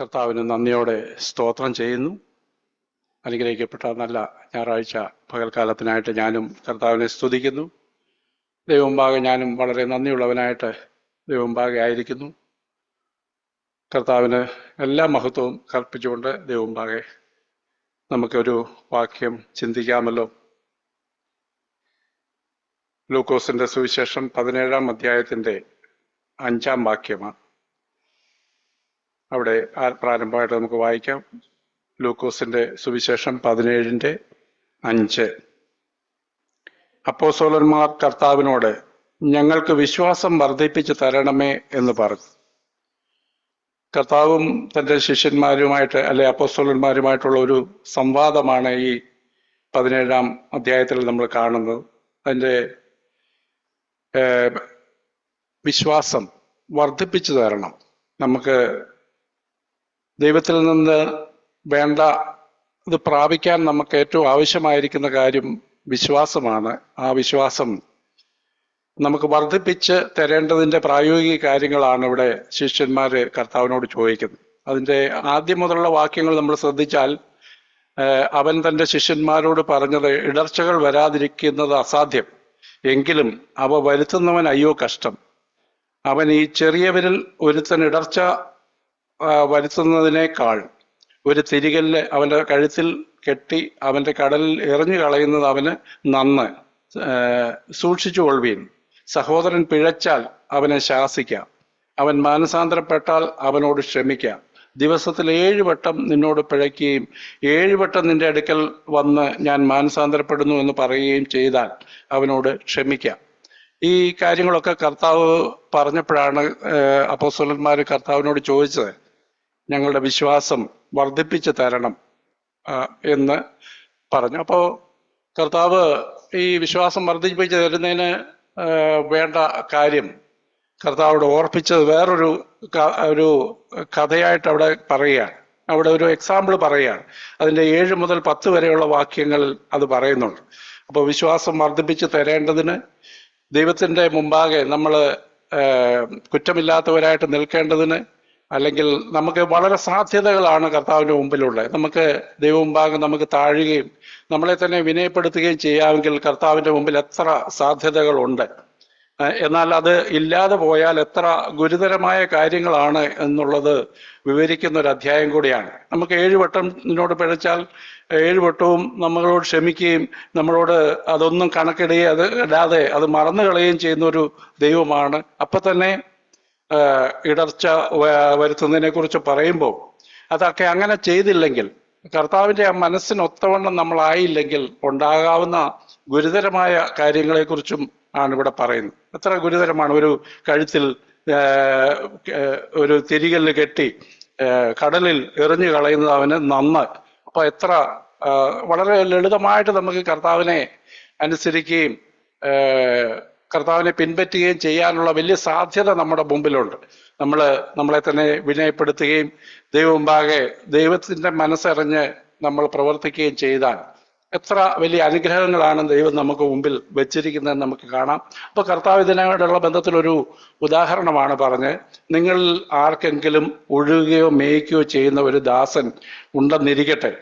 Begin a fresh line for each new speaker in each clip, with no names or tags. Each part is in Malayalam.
കർത്താവിന് നന്ദിയോടെ സ്തോത്രം ചെയ്യുന്നു. അനുഗ്രഹിക്കപ്പെട്ട നല്ല ഞായറാഴ്ച പകൽക്കാലത്തിനായിട്ട് ഞാനും കർത്താവിനെ സ്തുതിക്കുന്നു. ദൈവമുമ്പാകെ ഞാനും വളരെ നന്ദിയുള്ളവനായിട്ട് ദൈവമുമ്പാകെ ആയിരിക്കുന്നു. കർത്താവിന് എല്ലാ മഹത്വവും കൽപ്പിച്ചുകൊണ്ട് ദൈവമുമ്പാകെ നമുക്കൊരു വാക്യം ചിന്തിക്കാമല്ലോ. ലൂക്കോസിന്റെ സുവിശേഷം പതിനേഴാം അധ്യായത്തിന്റെ അഞ്ചാം വാക്യമാണ്. അവിടെ പ്രാരംഭമായിട്ട് നമുക്ക് വായിക്കാം. ലൂക്കോസിന്റെ സുവിശേഷം പതിനേഴിന്റെ അഞ്ച്. അപ്പോസോലന്മാർ കർത്താവിനോട് ഞങ്ങൾക്ക് വിശ്വാസം വർദ്ധിപ്പിച്ചു തരണമേ എന്ന് പറഞ്ഞു. കർത്താവും തന്റെ ശിഷ്യന്മാരുമായിട്ട് അല്ലെ അപ്പോസ്തോലന്മാരുമായിട്ടുള്ള ഒരു സംവാദമാണ് ഈ പതിനേഴാം അധ്യായത്തിൽ നമ്മൾ കാണുന്നത്. അതിന്റെ വിശ്വാസം വർദ്ധിപ്പിച്ചു തരണം. നമുക്ക് ദൈവത്തിൽ നിന്ന് വേണ്ട ഇത് പ്രാപിക്കാൻ നമുക്ക് ഏറ്റവും ആവശ്യമായിരിക്കുന്ന കാര്യം വിശ്വാസമാണ്. ആ വിശ്വാസം നമുക്ക് വർദ്ധിപ്പിച്ച് തരേണ്ടതിന്റെ പ്രായോഗിക കാര്യങ്ങളാണ് ഇവിടെ ശിഷ്യന്മാർ കർത്താവിനോട് ചോദിക്കുന്നത്. അതിന്റെ ആദ്യം മുതലുള്ള വാക്യങ്ങൾ നമ്മൾ ശ്രദ്ധിച്ചാൽ അവൻ തന്റെ ശിഷ്യന്മാരോട് പറഞ്ഞത് ഇടർച്ചകൾ വരാതിരിക്കുന്നത് അസാധ്യം. എങ്കിലും അവ വരുത്തുന്നവൻ അയ്യോ കഷ്ടം. അവൻ ഈ ചെറിയവരിൽ ഒരുത്തൻ ഇടർച്ച വരുത്തുന്നതിനേക്കാൾ ഒരു തിരികല്ല് അവന്റെ കഴുത്തിൽ കെട്ടി അവന്റെ കടലിൽ എറിഞ്ഞു കളയുന്നത് അവന് നന്ന് സൂക്ഷിച്ചു കൊള്ളുവീൻ. സഹോദരൻ പിഴച്ചാൽ അവനെ ശാസിക്കാം. അവൻ മാനസാന്തരപ്പെട്ടാൽ അവനോട് ക്ഷമിക്കാം. ദിവസത്തിൽ ഏഴ് വട്ടം നിന്നോട് പിഴയ്ക്കുകയും ഏഴ് വട്ടം നിന്റെ അടുക്കൽ വന്ന് ഞാൻ മാനസാന്തരപ്പെടുന്നു എന്ന് പറയുകയും ചെയ്താൽ അവനോട് ക്ഷമിക്കാം. ഈ കാര്യങ്ങളൊക്കെ കർത്താവ് പറഞ്ഞപ്പോഴാണ് അപ്പോസ്വലന്മാർ കർത്താവിനോട് ചോദിച്ചത് ഞങ്ങളുടെ വിശ്വാസം വർദ്ധിപ്പിച്ചു തരണം എന്ന് പറഞ്ഞു. അപ്പോൾ കർത്താവ് ഈ വിശ്വാസം വർദ്ധിപ്പിച്ചു തരുന്നതിന് വേണ്ട കാര്യം കർത്താവോട് ഓർപ്പിച്ചത് വേറൊരു ഒരു കഥയായിട്ട് അവിടെ പറയുകയാണ്. അവിടെ ഒരു എക്സാമ്പിൾ പറയുകയാണ്. അതിന്റെ ഏഴ് മുതൽ പത്ത് വരെയുള്ള വാക്യങ്ങൾ അത് പറയുന്നുണ്ട്. അപ്പോൾ വിശ്വാസം വർദ്ധിപ്പിച്ച് തരേണ്ടതിന് ദൈവത്തിന്റെ മുമ്പാകെ നമ്മൾ കുറ്റമില്ലാത്തവരായിട്ട് നിൽക്കേണ്ടതിന് അല്ലെങ്കിൽ നമുക്ക് വളരെ സാധ്യതകളാണ് കർത്താവിന്റെ മുമ്പിലുള്ളത്. നമുക്ക് ദൈവം ഭാഗം നമുക്ക് താഴുകയും നമ്മളെ തന്നെ വിനയപ്പെടുത്തുകയും ചെയ്യാമെങ്കിൽ കർത്താവിന്റെ മുമ്പിൽ എത്ര സാധ്യതകളുണ്ട്. എന്നാൽ അത് ഇല്ലാതെ പോയാൽ എത്ര ഗുരുതരമായ കാര്യങ്ങളാണ് എന്നുള്ളത് വിവരിക്കുന്ന ഒരു അധ്യായം കൂടിയാണ്. നമുക്ക് ഏഴ് വട്ടം നിന്നോട് പിഴച്ചാൽ ഏഴ് വട്ടവും നമ്മളോട് ക്ഷമിക്കുകയും നമ്മളോട് അതൊന്നും കണക്കിടുകയും അത് ഇടാതെ അത് മറന്നു കളയുകയും ചെയ്യുന്ന ഒരു ദൈവമാണ്. അപ്പൊ തന്നെ ഇടർച്ച വരുത്തുന്നതിനെ കുറിച്ച് പറയുമ്പോൾ അതൊക്കെ അങ്ങനെ ചെയ്തില്ലെങ്കിൽ കർത്താവിന്റെ ആ മനസ്സിന് ഒത്തവണ്ണം നമ്മളായില്ലെങ്കിൽ ഉണ്ടാകാവുന്ന ഗുരുതരമായ കാര്യങ്ങളെക്കുറിച്ചും ആണ് ഇവിടെ പറയുന്നത്. എത്ര ഗുരുതരമാണ്. ഒരു കഴുത്തിൽ ഒരു തിരികല്ല് കെട്ടി കടലിൽ എറിഞ്ഞു കളയുന്നത് അവന് നന്ന്. അപ്പൊ എത്ര വളരെ ലളിതമായിട്ട് നമുക്ക് കർത്താവിനെ അനുസരിക്കുകയും കർത്താവിനെ പിൻപറ്റുകയും ചെയ്യാനുള്ള വലിയ സാധ്യത നമ്മുടെ മുമ്പിലുണ്ട്. നമ്മൾ നമ്മളെ തന്നെ വിനയപ്പെടുത്തുകയും ദൈവമുമ്പാകെ ദൈവത്തിന്റെ മനസ്സറിഞ്ഞ് നമ്മൾ പ്രവർത്തിക്കുകയും ചെയ്താൽ എത്ര വലിയ അനുഗ്രഹങ്ങളാണ് ദൈവം നമുക്ക് മുമ്പിൽ വെച്ചിരിക്കുന്നത് നമുക്ക് കാണാം. അപ്പൊ കർത്താവ് ഇതിനോടുള്ള ബന്ധത്തിലൊരു ഉദാഹരണമാണ് പറഞ്ഞ് നിങ്ങൾ ആർക്കെങ്കിലും ഒഴുകുകയോ മേയ്ക്കുകയോ ചെയ്യുന്ന ഒരു ദാസൻ ഉണ്ടെന്നിരിക്കട്ടെ.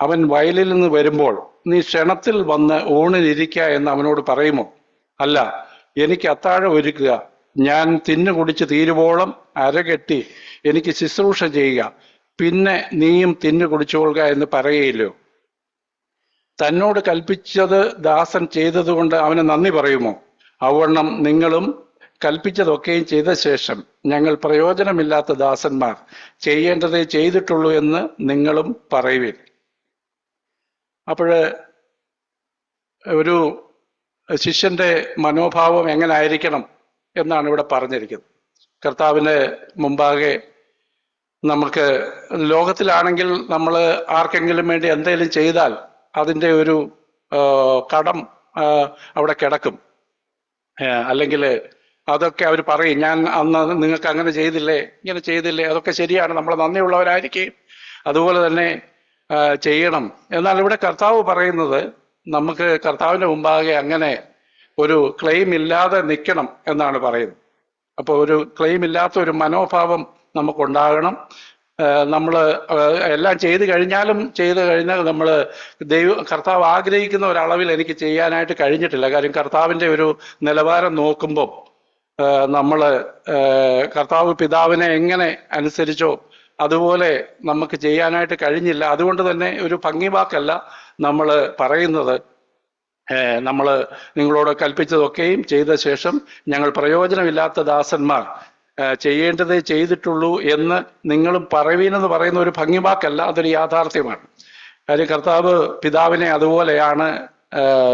അവൻ വയലിൽ നിന്ന് വരുമ്പോൾ നീ ക്ഷണത്തിൽ വന്ന് ഊണിനിരിക്ക എന്ന് അവനോട് പറയുമോ? അല്ല. എനിക്ക് അത്താഴം ഒരുക്കുക. ഞാൻ തിന്നു കുടിച്ച് തീരുവോളം അരകെട്ടി എനിക്ക് ശുശ്രൂഷ ചെയ്യുക. പിന്നെ നീയും തിന്നു കുടിച്ചുകൊള്ളുക എന്ന് പറയുകയില്ലോ തന്നോട് കൽപ്പിച്ചത് ദാസൻ ചെയ്തതുകൊണ്ട് അവന് നന്ദി പറയുമോ? അവണ്ണം നിങ്ങളും കൽപ്പിച്ചതൊക്കെയും ചെയ്ത ശേഷം ഞങ്ങൾ പ്രയോജനമില്ലാത്ത ദാസന്മാർ ചെയ്യേണ്ടതേ ചെയ്തിട്ടുള്ളൂ എന്ന് നിങ്ങളും പറയുവിൻ. അപ്പോഴ് ഒരു ശിഷ്യന്റെ മനോഭാവം എങ്ങനെ ആയിരിക്കണം എന്നാണ് ഇവിടെ പറഞ്ഞിരിക്കുന്നത്. കർത്താവിന് മുമ്പാകെ നമുക്ക് ലോകത്തിലാണെങ്കിൽ നമ്മൾ ആർക്കെങ്കിലും വേണ്ടി എന്തെങ്കിലും ചെയ്താൽ അതിന്റെ ഒരു കടം അവിടെ കിടക്കും. അല്ലെങ്കിൽ അതൊക്കെ അവർ പറയും ഞാൻ അന്ന് നിങ്ങൾക്ക് അങ്ങനെ ചെയ്തില്ലേ? ഇങ്ങനെ ചെയ്തില്ലേ? അതൊക്കെ ശരിയാണ്. നമ്മൾ നന്ദിയുള്ളവരായിരിക്കും. അതുപോലെ തന്നെ ചെയ്യണം. എന്നാൽ ഇവിടെ കർത്താവ് പറയുന്നത് നമുക്ക് കർത്താവിന്റെ മുമ്പാകെ അങ്ങനെ ഒരു ക്ലെയിം ഇല്ലാതെ നിൽക്കണം എന്നാണ് പറയുന്നത്. അപ്പോൾ ഒരു ക്ലെയിം ഇല്ലാത്ത ഒരു മനോഭാവം നമുക്കുണ്ടാകണം. നമ്മൾ എല്ലാം ചെയ്തു കഴിഞ്ഞാലും ചെയ്തു കഴിഞ്ഞാൽ നമ്മൾ ദൈവ കർത്താവ് ആഗ്രഹിക്കുന്ന ഒരളവിൽ എനിക്ക് ചെയ്യാനായിട്ട് കഴിഞ്ഞിട്ടില്ല. കാര്യം കർത്താവിന്റെ ഒരു നിലവാരം നോക്കുമ്പോൾ നമ്മൾ കർത്താവ് പിതാവിനെ എങ്ങനെ അനുസരിച്ചോ അതുപോലെ നമുക്ക് ചെയ്യാനായിട്ട് കഴിഞ്ഞില്ല. അതുകൊണ്ട് തന്നെ ഒരു ഭംഗി വാക്കല്ല നമ്മൾ പറയുന്നത്. നമ്മൾ നിങ്ങളോട് കൽപ്പിച്ചതൊക്കെയും ചെയ്ത ശേഷം ഞങ്ങൾ പ്രയോജനമില്ലാത്ത ദാസന്മാർ ചെയ്യേണ്ടതേ ചെയ്തിട്ടുള്ളൂ എന്ന് നിങ്ങളും പറവീനെന്ന് പറയുന്ന ഒരു ഭംഗി വാക്കല്ല അതൊരു യാഥാർത്ഥ്യമാണ്. കാര്യം കർത്താവ് പിതാവിനെ അതുപോലെയാണ്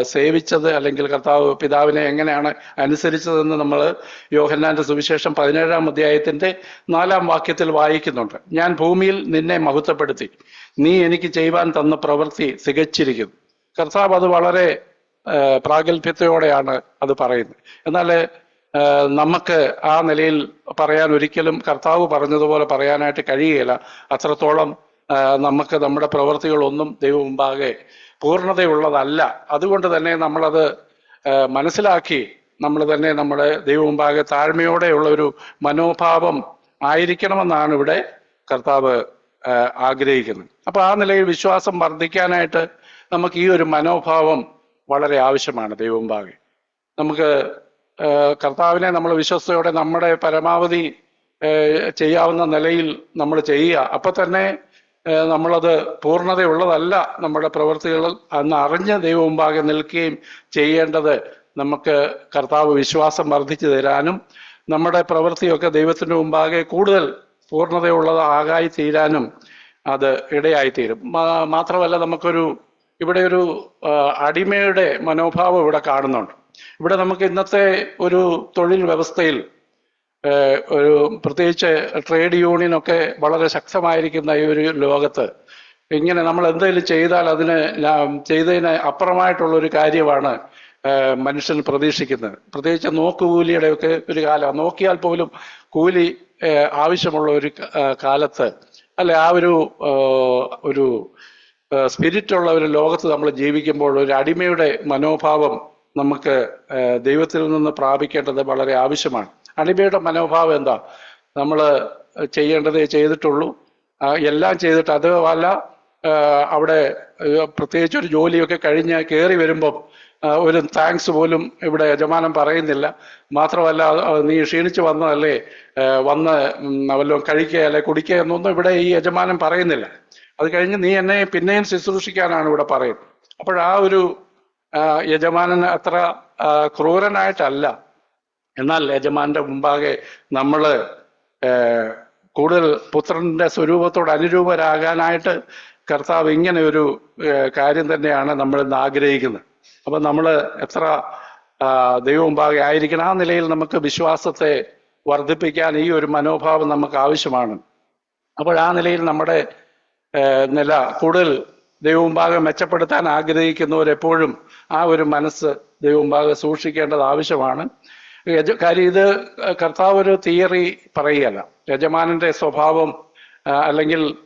സേവിച്ചത് അല്ലെങ്കിൽ കർത്താവ് പിതാവിനെ എങ്ങനെയാണ് അനുസരിച്ചതെന്ന് നമ്മൾ യോഹന്നാന്റെ സുവിശേഷം പതിനേഴാം അധ്യായത്തിന്റെ നാലാം വാക്യത്തിൽ വായിക്കുന്നുണ്ട്. ഞാൻ ഭൂമിയിൽ നിന്നെ മഹത്വപ്പെടുത്തി. നീ എനിക്ക് ചെയ്യുവാൻ തന്ന പ്രവൃത്തി തികച്ചിരിക്കുന്നു കർത്താവ് അത് വളരെ പ്രാഗൽഭ്യത്തോടെയാണ് അത് പറയുന്നത്. എന്നാൽ നമുക്ക് ആ നിലയിൽ പറയാൻ ഒരിക്കലും കർത്താവ് പറഞ്ഞതുപോലെ പറയാനായിട്ട് കഴിയുകയില്ല. അത്രത്തോളം നമുക്ക് നമ്മുടെ പ്രവൃത്തികളൊന്നും ദൈവം മുമ്പാകെ പൂർണതയുള്ളതല്ല. അതുകൊണ്ട് തന്നെ നമ്മളത് മനസ്സിലാക്കി നമ്മൾ തന്നെ നമ്മുടെ ദൈവമുമ്പാകെ താഴ്മയോടെയുള്ള ഒരു മനോഭാവം ആയിരിക്കണമെന്നാണ് ഇവിടെ കർത്താവ് ആഗ്രഹിക്കുന്നത്. അപ്പൊ ആ നിലയിൽ വിശ്വാസം വർദ്ധിക്കാനായിട്ട് നമുക്ക് ഈ ഒരു മനോഭാവം വളരെ ആവശ്യമാണ് ദൈവമുമ്പാകെ. നമുക്ക് കർത്താവിനെ നമ്മൾ വിശ്വസ്തയോടെ നമ്മുടെ പരമാവധി ചെയ്യാവുന്ന നിലയിൽ നമ്മൾ ചെയ്യുക. അപ്പൊ തന്നെ നമ്മളത് പൂർണതയുള്ളതല്ല നമ്മുടെ പ്രവൃത്തികൾ അന്ന് അറിഞ്ഞ് ദൈവം മുമ്പാകെ നിൽക്കുകയും ചെയ്യേണ്ടത് നമുക്ക് കർത്താവ് വിശ്വാസം വർദ്ധിച്ചു തരാനും നമ്മുടെ പ്രവൃത്തിയൊക്കെ ദൈവത്തിന് മുമ്പാകെ കൂടുതൽ പൂർണതയുള്ളതാകായി തീരാനും അത് ഇടയായിത്തീരും. മാത്രമല്ല നമുക്കൊരു ഇവിടെ ഒരു അടിമയുടെ മനോഭാവം ഇവിടെ കാണുന്നുണ്ട്. ഇവിടെ നമുക്ക് ഇന്നത്തെ ഒരു തൊഴിൽ വ്യവസ്ഥയിൽ ഒരു പ്രത്യേകിച്ച് ട്രേഡ് യൂണിയൻ ഒക്കെ വളരെ ശക്തമായിരിക്കുന്ന ഈ ഒരു ലോകത്ത് ഇങ്ങനെ നമ്മൾ എന്തെങ്കിലും ചെയ്താൽ അതിന് ചെയ്തതിന് അപ്പുറമായിട്ടുള്ള ഒരു കാര്യമാണ് മനുഷ്യൻ പ്രതീക്ഷിക്കുന്നത്. പ്രത്യേകിച്ച് നോക്കുകൂലിയുടെ ഒക്കെ ഒരു കാലം. നോക്കിയാൽ പോലും കൂലി ആവശ്യമുള്ള ഒരു കാലത്ത് അല്ലെ ആ ഒരു ഒരു സ്പിരിറ്റ് ഉള്ള ഒരു ലോകത്ത് നമ്മൾ ജീവിക്കുമ്പോൾ ഒരു അടിമയുടെ മനോഭാവം നമുക്ക് ദൈവത്തിൽ നിന്ന് പ്രാപിക്കേണ്ടത് വളരെ ആവശ്യമാണ്. അടിമയുടെ മനോഭാവം എന്താ? നമ്മൾ ചെയ്യേണ്ടതേ ചെയ്തിട്ടുള്ളൂ. എല്ലാം ചെയ്തിട്ട് അത് വല്ല അവിടെ പ്രത്യേകിച്ച് ഒരു ജോലിയൊക്കെ കഴിഞ്ഞ് കയറി വരുമ്പം ഒരു താങ്ക്സ് പോലും ഇവിടെ യജമാനം പറയുന്നില്ല. മാത്രമല്ല നീ ക്ഷീണിച്ച് വന്നതല്ലേ? വന്ന് വല്ലതും കഴിക്കുക അല്ലെ കുടിക്കുക എന്നൊന്നും ഇവിടെ ഈ യജമാനം പറയുന്നില്ല. അത് കഴിഞ്ഞ് നീ എന്നെ പിന്നെയും ശുശ്രൂഷിക്കാനാണ് ഇവിടെ പറയുന്നത്. അപ്പോഴാ ഒരു യജമാനൻ അത്ര ക്രൂരനായിട്ടല്ല. എന്നാൽ യജമാന്റെ മുമ്പാകെ നമ്മൾ കൂടുതൽ പുത്രന്റെ സ്വരൂപത്തോട് അനുരൂപരാകാനായിട്ട് കർത്താവ് ഇങ്ങനെ ഒരു കാര്യം തന്നെയാണ് നമ്മൾ ഇന്ന് ആഗ്രഹിക്കുന്നത്. അപ്പൊ നമ്മൾ എത്ര ദൈവമുമ്പാകെ ദൈവം മുമ്പാകെ ആയിരിക്കണം. ആ നിലയിൽ നമുക്ക് വിശ്വാസത്തെ വർദ്ധിപ്പിക്കാൻ ഈ ഒരു മനോഭാവം നമുക്ക് ആവശ്യമാണ്. അപ്പോൾ ആ നിലയിൽ നമ്മുടെ നില കൂടുതൽ ദൈവമുമ്പാകെ മെച്ചപ്പെടുത്താൻ ആഗ്രഹിക്കുന്നവരെപ്പോഴും ആ ഒരു മനസ്സ് ദൈവമുമ്പാകെ സൂക്ഷിക്കേണ്ടത് ആവശ്യമാണ്. യജ- കാര്യം ഇത് കർത്താവ് ഒരു തിയറി പറയുകയല്ല. യജമാനന്റെ സ്വഭാവം അല്ലെങ്കിൽ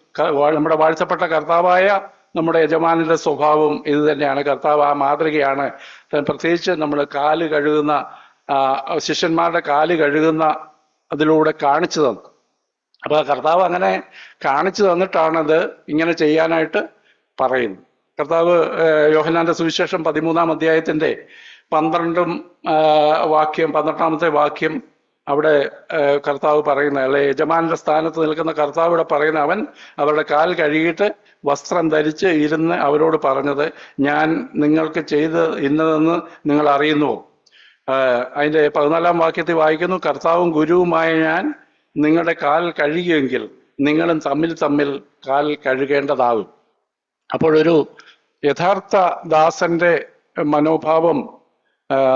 നമ്മുടെ വാഴ്ത്തപ്പെട്ട കർത്താവായ നമ്മുടെ യജമാനന്റെ സ്വഭാവം ഇത് തന്നെയാണ്. കർത്താവ് ആ മാതൃകയാണ്. പ്രത്യേകിച്ച് നമ്മൾ കാൽ കഴുകുന്ന ശിഷ്യന്മാരുടെ കാൽ കഴുകുന്ന അതിലൂടെ കാണിച്ചു തന്നു. അപ്പൊ കർത്താവ് അങ്ങനെ കാണിച്ചു തന്നിട്ടാണത് ഇങ്ങനെ ചെയ്യാനായിട്ട് പറയുന്നത്. കർത്താവ് യോഹനാന്റെ സുവിശേഷം പതിമൂന്നാം അധ്യായത്തിന്റെ പന്ത്രണ്ടും വാക്യം പന്ത്രണ്ടാമത്തെ വാക്യം അവിടെ കർത്താവ് പറയുന്ന അല്ലെ യജമാനന്റെ സ്ഥാനത്ത് നിൽക്കുന്ന കർത്താവ് ഇവിടെ പറയുന്ന അവൻ അവരുടെ കാൽ കഴുകിയിട്ട് വസ്ത്രം ധരിച്ച് ഇരുന്ന് അവരോട് പറഞ്ഞത് ഞാൻ നിങ്ങൾക്ക് ചെയ്ത് ഇന്നതെന്ന് നിങ്ങൾ അറിയുന്നുവോ? അതിന്റെ പതിനാലാം വാക്യത്തിൽ വായിക്കുന്നു കർത്താവും ഗുരുവുമായ ഞാൻ നിങ്ങളുടെ കാൽ കഴുകിയെങ്കിൽ നിങ്ങളും തമ്മിൽ തമ്മിൽ കാൽ കഴുകേണ്ടതാകും. അപ്പോഴൊരു യഥാർത്ഥ ദാസന്റെ മനോഭാവം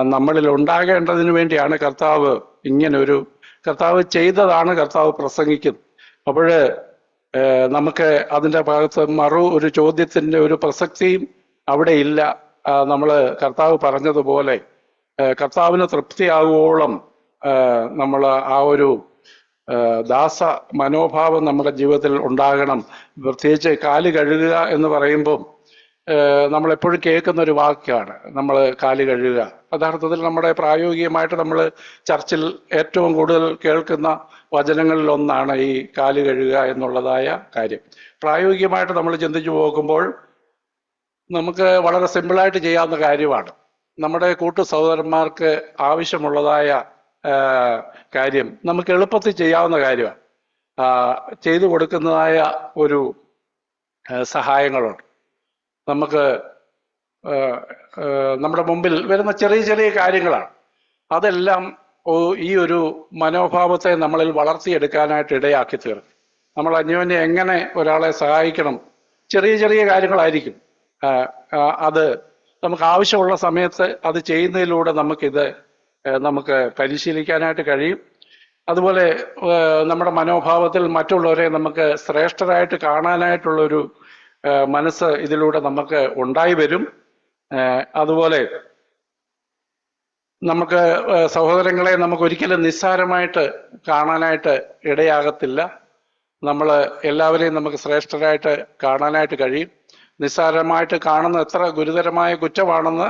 നമ്മളിൽ ഉണ്ടാകേണ്ടതിന് വേണ്ടിയാണ് കർത്താവ് ഇങ്ങനെ ഒരു കർത്താവ് ചെയ്തതാണ് കർത്താവ് പ്രസംഗിക്കുന്നത്. അപ്പോഴ് നമുക്ക് അതിന്റെ ഭാഗത്ത് മറു ഒരു ചോദ്യത്തിന്റെ ഒരു പ്രസക്തിയും അവിടെ ഇല്ല. നമ്മൾ കർത്താവ് പറഞ്ഞതുപോലെ കർത്താവിന് തൃപ്തിയാകുവോളം നമ്മൾ ആ ഒരു ദാസ മനോഭാവം നമ്മുടെ ജീവിതത്തിൽ ഉണ്ടാകണം. പ്രത്യേകിച്ച് കാൽ കഴുകുക എന്ന് പറയുമ്പം നമ്മളെപ്പോഴും കേൾക്കുന്ന ഒരു വാക്യമാണ് നമ്മൾ കാൽ കഴുകുക. യഥാർത്ഥത്തിൽ നമ്മുടെ പ്രായോഗികമായിട്ട് നമ്മൾ ചർച്ചിൽ ഏറ്റവും കൂടുതൽ കേൾക്കുന്ന വചനങ്ങളിൽ ഒന്നാണ് ഈ കാൽ കഴുകുക എന്നുള്ളതായ കാര്യം. പ്രായോഗികമായിട്ട് നമ്മൾ ചിന്തിച്ചു പോകുമ്പോൾ നമുക്ക് വളരെ സിമ്പിളായിട്ട് ചെയ്യാവുന്ന കാര്യമാണ്. നമ്മുടെ കൂട്ടു സഹോദരന്മാർക്ക് ആവശ്യമുള്ളതായ കാര്യം നമുക്ക് എളുപ്പത്തിൽ ചെയ്യാവുന്ന കാര്യമാണ്. ചെയ്തു കൊടുക്കുന്നതായ ഒരു സഹായങ്ങളുണ്ട്. നമുക്ക് നമ്മുടെ മുമ്പിൽ വരുന്ന ചെറിയ ചെറിയ കാര്യങ്ങളാണ്. അതെല്ലാം ഈ ഒരു മനോഭാവത്തെ നമ്മളിൽ വളർത്തിയെടുക്കാനായിട്ട് ഇടയാക്കി തീർക്കും. നമ്മൾ അന്യോന്യം എങ്ങനെ ഒരാളെ സഹായിക്കണം? ചെറിയ ചെറിയ കാര്യങ്ങളായിരിക്കും. അത് നമുക്ക് ആവശ്യമുള്ള സമയത്ത് അത് ചെയ്യുന്നതിലൂടെ നമുക്കിത് നമുക്ക് പരിശീലിക്കാനായിട്ട് കഴിയും. അതുപോലെ നമ്മുടെ മനോഭാവത്തിൽ മറ്റുള്ളവരെ നമുക്ക് ശ്രേഷ്ഠരായിട്ട് കാണാനായിട്ടുള്ളൊരു മനസ്സ് ഇതിലൂടെ നമുക്ക് ഉണ്ടായി വരും. അതുപോലെ നമുക്ക് സഹോദരങ്ങളെ നമുക്ക് ഒരിക്കലും നിസ്സാരമായിട്ട് കാണാനായിട്ട് ഇടയാകത്തില്ല. നമ്മൾ എല്ലാവരെയും നമുക്ക് ശ്രേഷ്ഠരായിട്ട് കാണാനായിട്ട് കഴിയും. നിസ്സാരമായിട്ട് കാണുന്ന എത്ര ഗുരുതരമായ കുറ്റമാണെന്ന്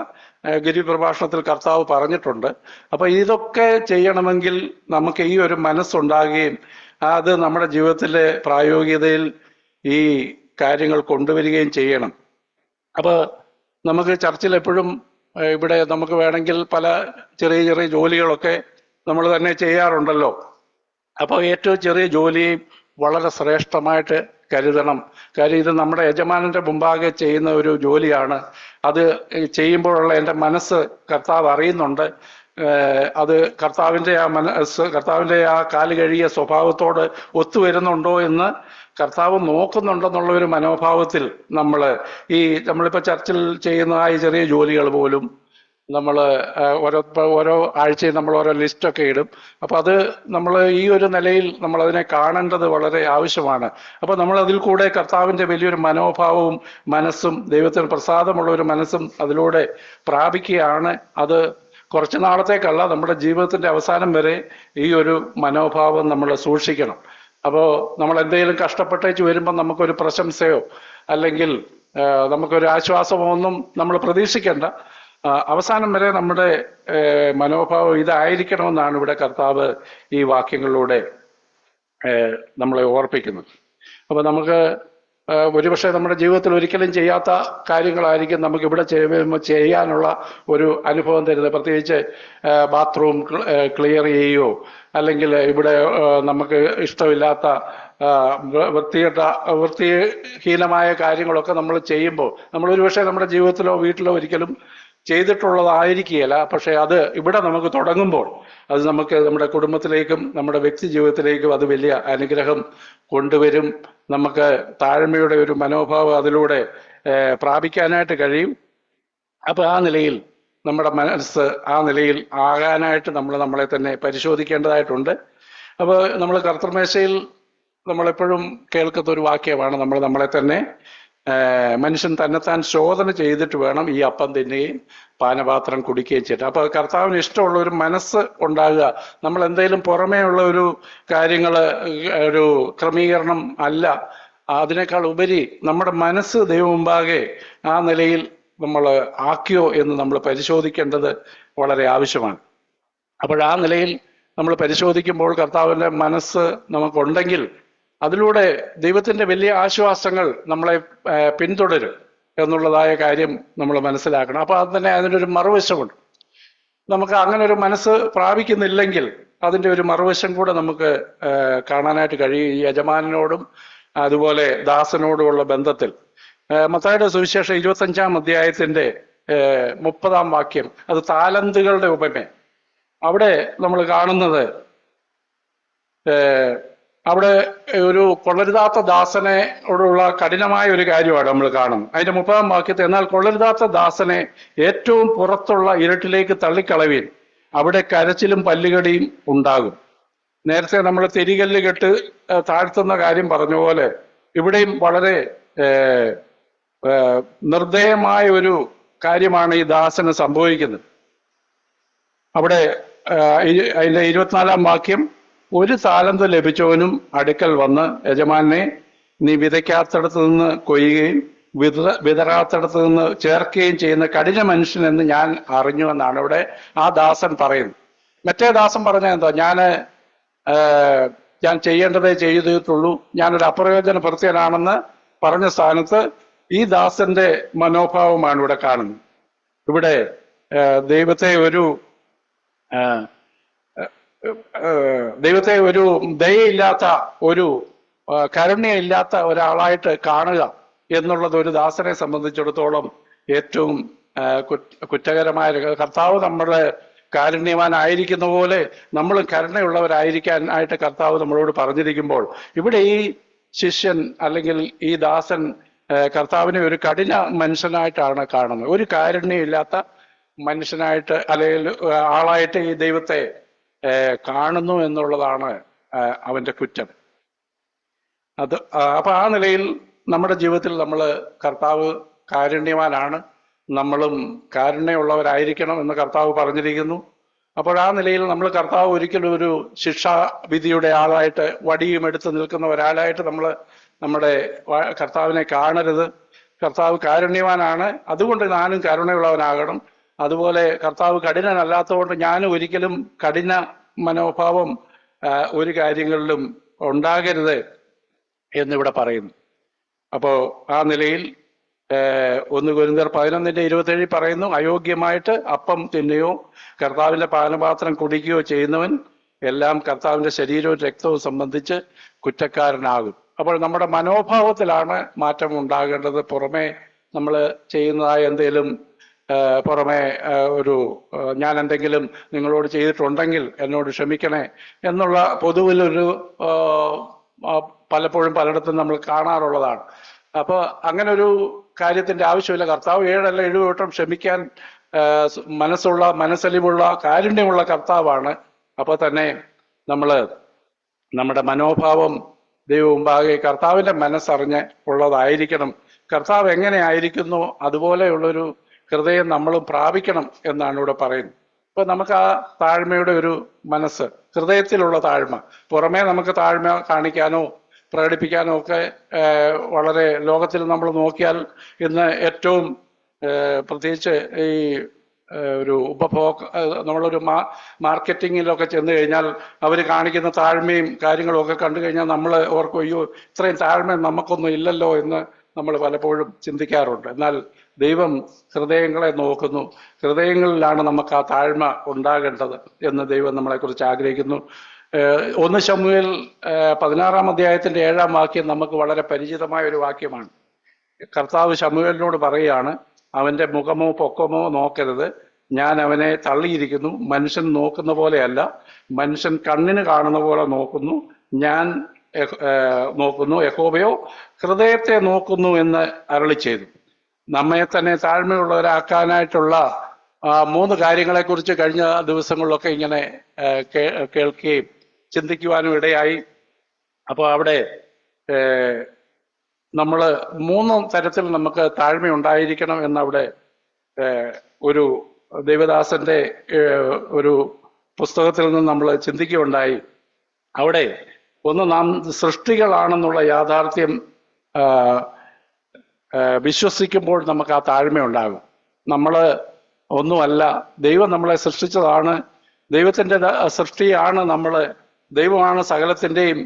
ഗിരി പ്രഭാഷണത്തിൽ കർത്താവ് പറഞ്ഞിട്ടുണ്ട്. അപ്പൊ ഇതൊക്കെ ചെയ്യണമെങ്കിൽ നമുക്ക് ഈ ഒരു മനസ്സുണ്ടാകുകയും അത് നമ്മുടെ ജീവിതത്തിലെ പ്രായോഗികതയിൽ ഈ കാര്യങ്ങൾ കൊണ്ടുവരികയും ചെയ്യണം. അപ്പൊ നമുക്ക് ചർച്ചിൽ എപ്പോഴും ഇവിടെ നമുക്ക് വേണമെങ്കിൽ പല ചെറിയ ചെറിയ ജോലികളൊക്കെ നമ്മൾ തന്നെ ചെയ്യാറുണ്ടല്ലോ. അപ്പോൾ ഏറ്റവും ചെറിയ ജോലിയും വളരെ ശ്രേഷ്ഠമായിട്ട് കരുതണം. കാര്യം ഇത് നമ്മുടെ യജമാനന്റെ മുമ്പാകെ ചെയ്യുന്ന ഒരു ജോലിയാണ്. അത് ചെയ്യുമ്പോഴുള്ള എന്റെ മനസ്സ് കർത്താവ് അറിയുന്നുണ്ട്. അത് കർത്താവിന്റെ ആ മനസ്സ് കർത്താവിന്റെ ആ കാൽ കഴിയ സ്വഭാവത്തോട് ഒത്തുവരുന്നുണ്ടോ എന്ന് കർത്താവ് നോക്കുന്നുണ്ടെന്നുള്ള ഒരു മനോഭാവത്തിൽ നമ്മൾ ഈ നമ്മളിപ്പോൾ ചർച്ചിൽ ചെയ്യുന്ന ആ ചെറിയ ജോലികൾ പോലും നമ്മൾ ഓരോ ഓരോ ആഴ്ചയും നമ്മൾ ഓരോ ലിസ്റ്റൊക്കെ ഇടും. അപ്പോൾ അത് നമ്മൾ ഈ ഒരു നിലയിൽ നമ്മൾ അതിനെ കാണേണ്ടത് വളരെ ആവശ്യമാണ്. അപ്പോൾ നമ്മൾ അതിൽ കൂടെ കർത്താവിന്റെ വലിയൊരു മനോഭാവവും മനസ്സും ദൈവത്തിന് പ്രസാദമുള്ള ഒരു മനസ്സും അതിലൂടെ പ്രാപിക്കുകയാണ്. അത് കുറച്ച് നാളത്തേക്കല്ല നമ്മുടെ ജീവിതത്തിന്റെ അവസാനം വരെ ഈ ഒരു മനോഭാവം നമ്മൾ സൂക്ഷിക്കണം. അപ്പോൾ നമ്മൾ എന്തെങ്കിലും കഷ്ടപ്പെട്ടേച്ച് വരുമ്പോൾ നമുക്കൊരു പ്രശംസയോ അല്ലെങ്കിൽ നമുക്കൊരു ആശ്വാസമോ ഒന്നും നമ്മൾ പ്രതീക്ഷിക്കേണ്ട. അവസാനം വരെ നമ്മുടെ മനോഭാവം ഇതായിരിക്കണമെന്നാണ് ഇവിടെ കർത്താവ് ഈ വാക്യങ്ങളിലൂടെ നമ്മളെ ഓർപ്പിക്കുന്നത്. അപ്പൊ നമുക്ക് ഒരുപക്ഷെ നമ്മുടെ ജീവിതത്തിൽ ഒരിക്കലും ചെയ്യാത്ത കാര്യങ്ങളായിരിക്കും നമുക്ക് ഇവിടെ ചെയ്യാനുള്ള ഒരു അനുഭവം തരുന്നത്. പ്രത്യേകിച്ച് ബാത്റൂം ക്ലിയർ ചെയ്യുകയോ അല്ലെങ്കിൽ ഇവിടെ നമുക്ക് ഇഷ്ടമില്ലാത്ത വൃത്തിയിട്ട വൃത്തിഹീനമായ കാര്യങ്ങളൊക്കെ നമ്മൾ ചെയ്യുമ്പോൾ നമ്മൾ ഒരുപക്ഷെ നമ്മുടെ ജീവിതത്തിലോ വീട്ടിലോ ഒരിക്കലും ചെയ്തിട്ടുള്ളതായിരിക്കുകയില്ല. പക്ഷെ അത് ഇവിടെ നമുക്ക് തുടങ്ങുമ്പോൾ അത് നമുക്ക് നമ്മുടെ കുടുംബത്തിലേക്കും നമ്മുടെ വ്യക്തി ജീവിതത്തിലേക്കും അത് വലിയ അനുഗ്രഹം കൊണ്ടുവരും. നമുക്ക് താഴ്മയുടെ ഒരു മനോഭാവം അതിലൂടെ പ്രാപിക്കാനായിട്ട് കഴിയും. അപ്പൊ ആ നിലയിൽ നമ്മുടെ മനസ്സ് ആ നിലയിൽ ആകാനായിട്ട് നമ്മൾ നമ്മളെ തന്നെ പരിശോധിക്കേണ്ടതായിട്ടുണ്ട്. അപ്പോൾ നമ്മൾ കർത്തൃമേശയിൽ നമ്മളെപ്പോഴും കേൾക്കുന്ന ഒരു വാക്യമാണ് നമ്മൾ നമ്മളെ തന്നെ മനുഷ്യൻ തന്നെത്താൻ ശോധന ചെയ്തിട്ട് വേണം ഈ അപ്പം തിന്നുകയും പാനപാത്രം കുടിക്കുകയും ചെയ്യട്ടെ അപ്പൊ കർത്താവിന് ഇഷ്ടമുള്ള ഒരു മനസ്സ് ഉണ്ടാകുക. നമ്മൾ എന്തെങ്കിലും പുറമേ ഉള്ള ഒരു കാര്യങ്ങൾ ഒരു ക്രമീകരണം അല്ല. അതിനേക്കാൾ ഉപരി നമ്മുടെ മനസ്സ് ദൈവം മുമ്പാകെ ആ നിലയിൽ നമ്മൾ ആക്കിയോ എന്ന് നമ്മൾ പരിശോധിക്കേണ്ടത് വളരെ ആവശ്യമാണ്. അപ്പോൾ ആ നിലയിൽ നമ്മൾ പരിശോധിക്കുമ്പോൾ കർത്താവിന്റെ മനസ്സ് നമുക്കുണ്ടെങ്കിൽ അതിലൂടെ ദൈവത്തിന്റെ വലിയ ആശ്വാസങ്ങൾ നമ്മളെ പിന്തുടരും എന്നുള്ളതായ കാര്യം നമ്മൾ മനസ്സിലാക്കണം. അപ്പോൾ അത് തന്നെ അതിനൊരു മറുവശമുണ്ട്. നമുക്ക് അങ്ങനെ ഒരു മനസ്സ് പ്രാപിക്കുന്നില്ലെങ്കിൽ അതിന്റെ ഒരു മറുവശം കൂടെ നമുക്ക് കാണാനായിട്ട് കഴിയും. ഈ യജമാനോടും അതുപോലെ ദാസനോടുമുള്ള ബന്ധത്തിൽ. മത്തായുടെ സുവിശേഷം ഇരുപത്തഞ്ചാം അധ്യായത്തിന്റെ ആ, മുപ്പതാം വാക്യം. അത് താലന്തുകളുടെ ഉപമ. അവിടെ നമ്മൾ കാണുന്നത് അവിടെ ഒരു കൊള്ളരുതാത്ത ദാസനോടുള്ള കഠിനമായ ഒരു കാര്യമാണ് നമ്മൾ കാണുന്നത്. അതിന്റെ മുപ്പതാം വാക്യത്തെ എന്നാൽ കൊള്ളരുതാത്ത ദാസനെ ഏറ്റവും പുറത്തുള്ള ഇരുട്ടിലേക്ക് തള്ളിക്കളവിൽ അവിടെ കരച്ചിലും പല്ലുകടിയും ഉണ്ടാകും. നേരത്തെ നമ്മൾ തിരികല്ല് കെട്ട് താഴ്ത്തുന്ന കാര്യം പറഞ്ഞ പോലെ ഇവിടെയും വളരെ നിർദ്ദയമായ ഒരു കാര്യമാണ് ഈ ദാസന് സംഭവിക്കുന്നത്. അവിടെ അതിന്റെ ഇരുപത്തിനാലാം വാക്യം ഒരു താലന്ത് ലഭിച്ചവനും അടുക്കൽ വന്ന് യജമാനെ നീ വിതയ്ക്കാത്തടത്ത് നിന്ന് കൊയ്യുകയും വിത വിതറാത്തടത്ത് നിന്ന് ചേർക്കുകയും ചെയ്യുന്ന കഠിന മനുഷ്യൻ എന്ന് ഞാൻ അറിഞ്ഞു എന്നാണ് ഇവിടെ ആ ദാസൻ പറയുന്നത്. മറ്റേ ദാസൻ പറഞ്ഞ എന്താ? ഞാൻ ഞാൻ ചെയ്യേണ്ടതേ ചെയ്തിട്ടുള്ളൂ ഞാനൊരു അപ്രയോജന പ്രത്യനാണെന്ന് പറഞ്ഞ സ്ഥാനത്ത് ഈ ദാസന്റെ മനോഭാവമാണ് ഇവിടെ കാണുന്നത്. ഇവിടെ ദൈവത്തെ ഒരു ദൈവത്തെ ഒരു ദയയില്ലാത്ത ഒരു കരുണയില്ലാത്ത ഒരാളായിട്ട് കാണുക എന്നുള്ളത് ഒരു ദാസനെ സംബന്ധിച്ചിടത്തോളം ഏറ്റവും കുറ്റകരമായ കർത്താവ് നമ്മുടെ കാരുണ്യവാനായിരിക്കുന്ന പോലെ നമ്മൾ കരുണയുള്ളവരായിരിക്കാൻ ആയിട്ട് കർത്താവ് നമ്മളോട് പറഞ്ഞിരിക്കുമ്പോൾ ഇവിടെ ഈ ശിഷ്യൻ അല്ലെങ്കിൽ ഈ ദാസൻ കർത്താവിനെ ഒരു കഠിന മനുഷ്യനായിട്ടാണ് കാണുന്നത്. ഒരു കാരുണ്യമില്ലാത്ത മനുഷ്യനായിട്ട് അല്ലെങ്കിൽ ആളായിട്ട് ഈ ദൈവത്തെ കാണുന്നു എന്നുള്ളതാണ് അവന്റെ കുറ്റം. അത് അപ്പൊ ആ നിലയിൽ നമ്മുടെ ജീവിതത്തിൽ നമ്മൾ കർത്താവ് കാരുണ്യവാനാണ്. നമ്മളും കാരുണ്യമുള്ളവരായിരിക്കണം എന്ന് കർത്താവ് പറഞ്ഞിരിക്കുന്നു. അപ്പോൾ ആ നിലയിൽ നമ്മൾ കർത്താവ് ഒരിക്കലും ഒരു ശിക്ഷാവിധിയുടെ ആളായിട്ട് വടിയും എടുത്ത് നിൽക്കുന്ന ഒരാളായിട്ട് നമ്മൾ നമ്മുടെ കർത്താവിനെ കാണരുത്. കർത്താവ് കാരുണ്യവാനാണ്. അതുകൊണ്ട് ഞാനും കരുണയുള്ളവനാകണം. അതുപോലെ കർത്താവ് കഠിനനല്ലാത്തതുകൊണ്ട് ഞാൻ ഒരിക്കലും കഠിന മനോഭാവം ഒരു കാര്യങ്ങളിലും ഉണ്ടാകരുത് എന്നിവിടെ പറയുന്നു. അപ്പോ ആ നിലയിൽ ഒന്ന് ഗുരുന്ദർ പതിനൊന്നിന്റെ ഇരുപത്തേഴിൽ പറയുന്നു അയോഗ്യമായിട്ട് അപ്പം തിന്നുകയോ കർത്താവിന്റെ പാനപാത്രം കുടിക്കുകയോ ചെയ്യുന്നവൻ എല്ലാം കർത്താവിന്റെ ശരീരവും രക്തവും സംബന്ധിച്ച് കുറ്റക്കാരനാകും. അപ്പോൾ നമ്മുടെ മനോഭാവത്തിലാണ് മാറ്റം ഉണ്ടാകേണ്ടത്. പുറമെ നമ്മൾ ചെയ്യുന്നതായ എന്തെങ്കിലും പുറമെ ഒരു ഞാൻ എന്തെങ്കിലും നിങ്ങളോട് ചെയ്തിട്ടുണ്ടെങ്കിൽ എന്നോട് ക്ഷമിക്കണേ എന്നുള്ള പൊതുവിലൊരു പലപ്പോഴും പലയിടത്തും നമ്മൾ കാണാറുള്ളതാണ്. അപ്പോൾ അങ്ങനെ ഒരു കാര്യത്തിന്റെ ആവശ്യമില്ല. കർത്താവ് ഏഴല്ല എഴുപത് ക്ഷമിക്കാൻ മനസ്സുള്ള മനസ്സലിവുള്ള കാരുണ്യമുള്ള കർത്താവാണ്. അപ്പോൾ തന്നെ നമ്മൾ നമ്മുടെ മനോഭാവം ദൈവമുമ്പാകെ കർത്താവിന്റെ മനസ്സറിഞ്ഞ് ഉള്ളതായിരിക്കണം. കർത്താവ് എങ്ങനെ ആയിരിക്കുന്നു അതുപോലെയുള്ളൊരു ഹൃദയം നമ്മളും പ്രാപിക്കണം എന്നാണ് ഇവിടെ പറയുന്നത്. അപ്പൊ നമുക്ക് ആ താഴ്മയുടെ ഒരു മനസ്സ് ഹൃദയത്തിലുള്ള താഴ്മ. പുറമേ നമുക്ക് താഴ്മ കാണിക്കാനോ പ്രകടിപ്പിക്കാനോ ഒക്കെ വളരെ ലോകത്തിൽ നമ്മൾ നോക്കിയാൽ ഇന്ന് ഏറ്റവും പ്രത്യേകിച്ച് ഈ ഒരു ഉപഭോഗ ഏഹ്, നമ്മളൊരു മാ മാർക്കറ്റിങ്ങിലൊക്കെ ചെന്ന് കഴിഞ്ഞാൽ അവർ കാണിക്കുന്ന താഴ്മയും കാര്യങ്ങളും ഒക്കെ കണ്ടു കഴിഞ്ഞാൽ നമ്മൾ ഓർക്കും അയ്യോ ഇത്രയും താഴ്മ നമുക്കൊന്നും ഇല്ലല്ലോ എന്ന് നമ്മൾ പലപ്പോഴും ചിന്തിക്കാറുണ്ട്. എന്നാൽ ദൈവം ഹൃദയങ്ങളെ നോക്കുന്നു. ഹൃദയങ്ങളിലാണ് നമുക്ക് ആ താഴ്മ ഉണ്ടാകേണ്ടത് എന്ന് ദൈവം നമ്മളെക്കുറിച്ച് ആഗ്രഹിക്കുന്നു. ഒന്ന് ശമുവിൽ പതിനാറാം അധ്യായത്തിന്റെ ഏഴാം വാക്യം നമുക്ക് വളരെ പരിചിതമായ ഒരു വാക്യമാണ്. കർത്താവ് ശമുവേലിനോട് പറയുകയാണ് അവന്റെ മുഖമോ പൊക്കമോ നോക്കരുത്. ഞാൻ അവനെ തള്ളിയിരിക്കുന്നു. മനുഷ്യൻ നോക്കുന്ന പോലെയല്ല. മനുഷ്യൻ കണ്ണിന് കാണുന്ന പോലെ നോക്കുന്നു. ഞാൻ നോക്കുന്നു. യഹോബയോ ഹൃദയത്തെ നോക്കുന്നു എന്ന് അരളി ചെയ്തു നമ്മെ തന്നെ താഴ്മയുള്ളവരാക്കാനായിട്ടുള്ള മൂന്ന് കാര്യങ്ങളെക്കുറിച്ച് കഴിഞ്ഞ ദിവസങ്ങളിലൊക്കെ ഇങ്ങനെ കേൾക്കുകയും ചിന്തിക്കുവാനും ഇടയായി. അപ്പോൾ അവിടെ നമ്മൾ മൂന്ന് തരത്തിൽ നമുക്ക് താഴ്മ ഉണ്ടായിരിക്കണം എന്നവിടെ ഒരു ദേവദാസന്റെ ഒരു പുസ്തകത്തിൽ നിന്ന് നമ്മൾ ചിന്തിക്കുകയുണ്ടായി. അവിടെ ഒന്ന് നാം സൃഷ്ടികളാണെന്നുള്ള യാഥാർത്ഥ്യം വിശ്വസിക്കുമ്പോൾ നമുക്ക് ആ താഴ്മ ഉണ്ടാകും നമ്മൾ ഒന്നുമല്ല ദൈവം നമ്മളെ സൃഷ്ടിച്ചതാണ്. ദൈവത്തിന്റെ സൃഷ്ടിയാണ് നമ്മൾ ദൈവമാണ് സകലത്തിന്റെയും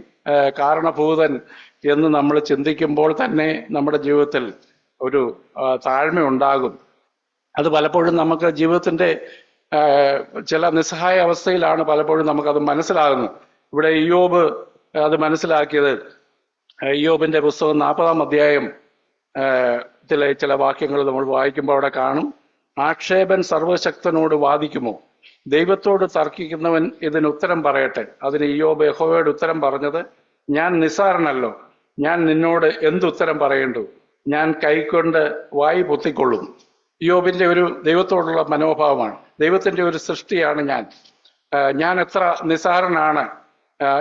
കാരണഭൂതൻ എന്ന് നമ്മൾ ചിന്തിക്കുമ്പോൾ തന്നെ നമ്മുടെ ജീവിതത്തിൽ ഒരു താഴ്മ ഉണ്ടാകും അത് പലപ്പോഴും നമുക്ക് ജീവിതത്തിന്റെ ചില നിസ്സഹായ അവസ്ഥയിലാണ് പലപ്പോഴും നമുക്കത് മനസ്സിലാകുന്നത്. ഇവിടെ ഇയോബ് അത് മനസ്സിലാക്കിയത്. ഇയോബിന്റെ പുസ്തകം നാൽപ്പതാം അധ്യായം ത്തിലെ ചില വാക്യങ്ങൾ നമ്മൾ വായിക്കുമ്പോൾ അവിടെ കാണും. ആക്ഷേപൻ സർവശക്തനോട് വാദിക്കുമോ? ദൈവത്തോട് തർക്കിക്കുന്നവൻ ഇതിന് ഉത്തരം പറയട്ടെ. അതിന് ഇയോബ് യഹോവയോട് ഉത്തരം പറഞ്ഞത് ഞാൻ നിസ്സാരനല്ലോ. ഞാൻ നിന്നോട് എന്തുത്തരം പറയേണ്ടു? ഞാൻ കൈക്കൊണ്ട് വായി പൊത്തിക്കൊള്ളും. യോബിന്റെ ഒരു ദൈവത്തോടുള്ള മനോഭാവമാണ്. ദൈവത്തിന്റെ ഒരു സൃഷ്ടിയാണ് ഞാൻ. ഞാൻ എത്ര നിസാരനാണ്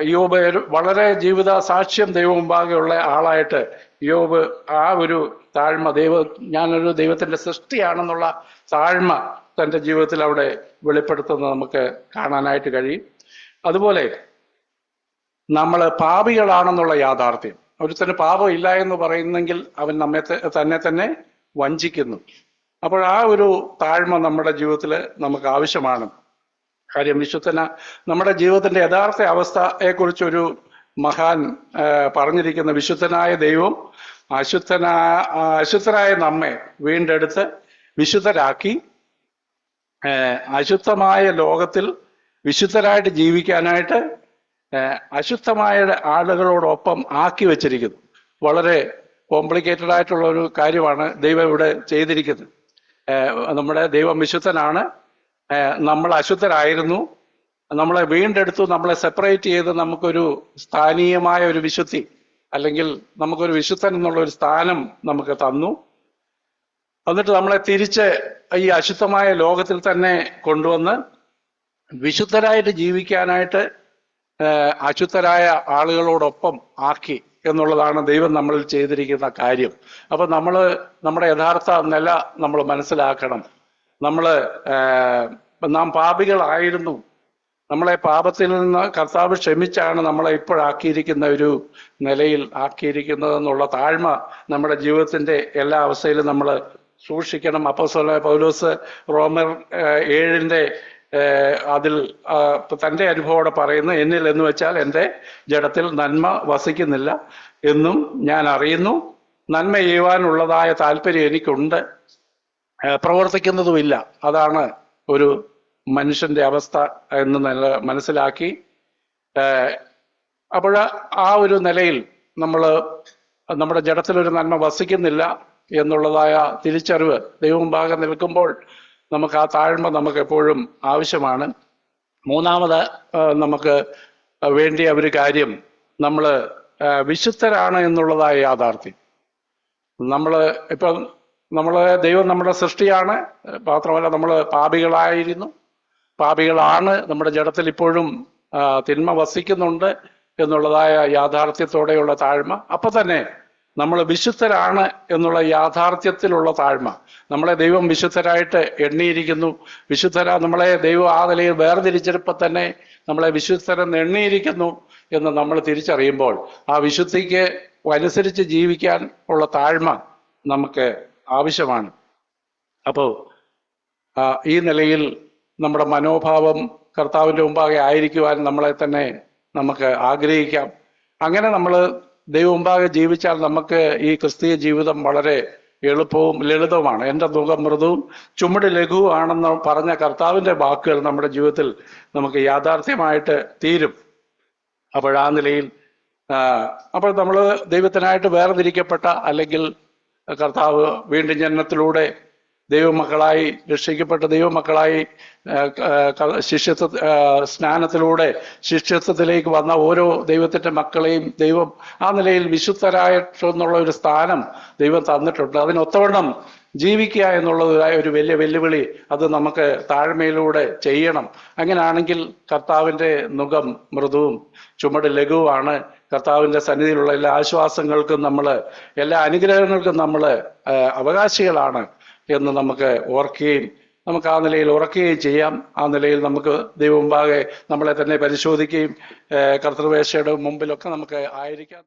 യോബ് വളരെ ജീവിത സാക്ഷ്യം ദൈവം മുമ്പാകെയുള്ള ആളായിട്ട് യോബ് ആ ഒരു താഴ്മ ദൈവ ഞാനൊരു ദൈവത്തിന്റെ സൃഷ്ടിയാണെന്നുള്ള താഴ്മ തന്റെ ജീവിതത്തിൽ അവിടെ വെളിപ്പെടുത്തുന്നത് നമുക്ക് കാണാനായിട്ട് കഴിയും. അതുപോലെ നമ്മൾ പാപികളാണെന്നുള്ള യാഥാർത്ഥ്യം. ഒരുത്തന് പാപം ഇല്ല എന്ന് പറയുന്നെങ്കിൽ അവൻ നമ്മെ തന്നെ തന്നെ വഞ്ചിക്കുന്നു. അപ്പോൾ ആ ഒരു താഴ്മ നമ്മുടെ ജീവിതത്തിൽ നമുക്ക് ആവശ്യമാണ്. കാര്യം വിശുദ്ധന നമ്മുടെ ജീവിതത്തിന്റെ യഥാർത്ഥ അവസ്ഥയെ കുറിച്ചൊരു മഹാൻ പറഞ്ഞിരിക്കുന്ന വിശുദ്ധനായ ദൈവം അശുദ്ധനാ അശുദ്ധരായ നമ്മെ വീണ്ടെടുത്ത് വിശുദ്ധരാക്കി അശുദ്ധമായ ലോകത്തിൽ വിശുദ്ധരായിട്ട് ജീവിക്കാനായിട്ട് അശുദ്ധമായ ആളുകളോടൊപ്പം ആക്കി വെച്ചിരിക്കുന്നു. വളരെ കോംപ്ലിക്കേറ്റഡ് ആയിട്ടുള്ള ഒരു കാര്യമാണ് ദൈവം ഇവിടെ ചെയ്തിരിക്കുന്നത്. നമ്മുടെ ദൈവം വിശുദ്ധനാണ്. നമ്മൾ അശുദ്ധരായിരുന്നു. നമ്മളെ വീണ്ടെടുത്തു നമ്മളെ സെപ്പറേറ്റ് ചെയ്ത് നമുക്കൊരു സ്ഥാനീയമായ ഒരു വിശുദ്ധി അല്ലെങ്കിൽ നമുക്കൊരു വിശുദ്ധൻ എന്നുള്ള ഒരു സ്ഥാനം നമുക്ക് തന്നു. എന്നിട്ട് നമ്മളെ തിരിച്ച് ഈ അശുദ്ധമായ ലോകത്തിൽ തന്നെ കൊണ്ടുവന്ന് വിശുദ്ധരായിട്ട് ജീവിക്കാനായിട്ട് അശുദ്ധരായ ആളുകളോടൊപ്പം ആക്കി എന്നുള്ളതാണ് ദൈവം നമ്മളിൽ ചെയ്തിരിക്കുന്ന കാര്യം. അപ്പൊ നമ്മൾ നമ്മുടെ യഥാർത്ഥ നില നമ്മൾ മനസ്സിലാക്കണം. നമ്മൾ നാം പാപികളായിരുന്നു. നമ്മളെ പാപത്തിൽ നിന്ന് കർത്താവ് ക്ഷമിച്ചാണ് നമ്മളെ ഇപ്പോഴാക്കിയിരിക്കുന്ന ഒരു നിലയിൽ ആക്കിയിരിക്കുന്നത് എന്നുള്ള താഴ്മ നമ്മുടെ ജീവിതത്തിന്റെ എല്ലാ അവസ്ഥയിലും നമ്മൾ സൂക്ഷിക്കണം. അപ്പോസ്തലനായ പൗലോസ് റോമർ ഏഴിന്റെ അതിൽ തന്റെ തന്റെ അനുഭവത്തോടെ പറയുന്നു എന്നിൽ എന്ന് വെച്ചാൽ എന്റെ ജഡത്തിൽ നന്മ വസിക്കുന്നില്ല എന്നും ഞാൻ അറിയുന്നു. നന്മ ചെയ്യുവാനുള്ളതായ താല്പര്യം എനിക്കുണ്ട്. പ്രവർത്തിക്കുന്നതുമില്ല. അതാണ് ഒരു മനുഷ്യന്റെ അവസ്ഥ എന്ന് നില മനസ്സിലാക്കി അപ്പോൾ ആ ഒരു നിലയിൽ നമ്മൾ നമ്മുടെ ജഡത്തിലൊരു നന്മ വസിക്കുന്നില്ല എന്നുള്ളതായ തിരിച്ചറിവ് ദൈവം ഭാഗം നിൽക്കുമ്പോൾ നമുക്ക് ആ താഴ്മ നമുക്ക് എപ്പോഴും ആവശ്യമാണ്. മൂന്നാമത് നമുക്ക് വേണ്ടിയ ഒരു കാര്യം നമ്മൾ വിശുദ്ധരാണ് എന്നുള്ളതായ യാഥാർത്ഥ്യം. നമ്മൾ ഇപ്പം നമ്മൾ ദൈവം നമ്മുടെ സൃഷ്ടിയാണ് മാത്രമല്ല നമ്മൾ പാപികളായിരുന്നു. പാപികളാണ് നമ്മുടെ ജഡത്തിൽ ഇപ്പോഴും തിന്മ വസിക്കുന്നുണ്ട് എന്നുള്ളതായ യാഥാർത്ഥ്യത്തോടെയുള്ള താഴ്മ. അപ്പൊ തന്നെ നമ്മൾ വിശുദ്ധരാണ് എന്നുള്ള യാഥാർത്ഥ്യത്തിലുള്ള താഴ്മ. നമ്മളെ ദൈവം വിശുദ്ധരായിട്ട് എണ്ണിയിരിക്കുന്നു. വിശുദ്ധര നമ്മളെ ദൈവം ആ നിലയിൽ വേർതിരിച്ചെടുപ്പം തന്നെ നമ്മളെ വിശുദ്ധരെന്ന് എണ്ണിയിരിക്കുന്നു എന്ന് നമ്മൾ തിരിച്ചറിയുമ്പോൾ ആ വിശുദ്ധിക്ക് അനുസരിച്ച് ജീവിക്കാൻ ഉള്ള താഴ്മ നമുക്ക് ആവശ്യമാണ്. അപ്പോൾ ഈ നിലയിൽ നമ്മുടെ മനോഭാവം കർത്താവിന്റെ മുമ്പാകെ ആയിരിക്കുവാൻ നമ്മളെ തന്നെ നമുക്ക് ആഗ്രഹിക്കാം. അങ്ങനെ നമ്മൾ ദൈവം മുമ്പാകെ ജീവിച്ചാൽ നമുക്ക് ഈ ക്രിസ്തീയ ജീവിതം വളരെ എളുപ്പവും ലളിതവുമാണ്. എന്റെ മുഖം മൃദുവും ചുമട് ലഘുവാണെന്ന് പറഞ്ഞ കർത്താവിന്റെ വാക്കുകൾ നമ്മുടെ ജീവിതത്തിൽ നമുക്ക് യാഥാർത്ഥ്യമായിട്ട് തീരും. അപ്പോൾ ആ നിലയിൽ അപ്പോൾ നമ്മൾ ദൈവത്തിനായിട്ട് വേർതിരിക്കപ്പെട്ട അല്ലെങ്കിൽ കർത്താവ് വീണ്ടും ജനനത്തിലൂടെ ദൈവമക്കളായി രക്ഷിക്കപ്പെട്ട ദൈവമക്കളായി ശിഷ്യത്വ സ്നാനത്തിലൂടെ ശിഷ്യത്വത്തിലേക്ക് വന്ന ഓരോ ദൈവത്തിന്റെ മക്കളെയും ദൈവം ആ നിലയിൽ വിശുദ്ധരായിട്ടുള്ള ഒരു സ്ഥാനം ദൈവം തന്നിട്ടുണ്ട്. അതിനൊത്തവണ്ണം ജീവിക്കുക എന്നുള്ളതായ ഒരു വലിയ വെല്ലുവിളി അത് നമുക്ക് താഴ്മയിലൂടെ ചെയ്യണം. അങ്ങനെയാണെങ്കിൽ കർത്താവിന്റെ മുഖം മൃദുവും ചുമട് ലഘുവാണ് കർത്താവിന്റെ സന്നിധിയിലുള്ള എല്ലാ ആശ്വാസങ്ങൾക്കും നമ്മൾ എല്ലാ അനുഗ്രഹങ്ങൾക്കും നമ്മൾ അവകാശികളാണ്. എന്ന് നമുക്ക് ഓർക്കുകയും നമുക്ക് ആ നിലയിൽ ഉറക്കുകയും ചെയ്യാം. ആ നിലയിൽ നമുക്ക് ദൈവമുമ്പാകെ നമ്മളെ തന്നെ പരിശോധിക്കുകയും കർത്തൃവേശയുടെ മുമ്പിലൊക്കെ നമുക്ക് ആയിരിക്കാം.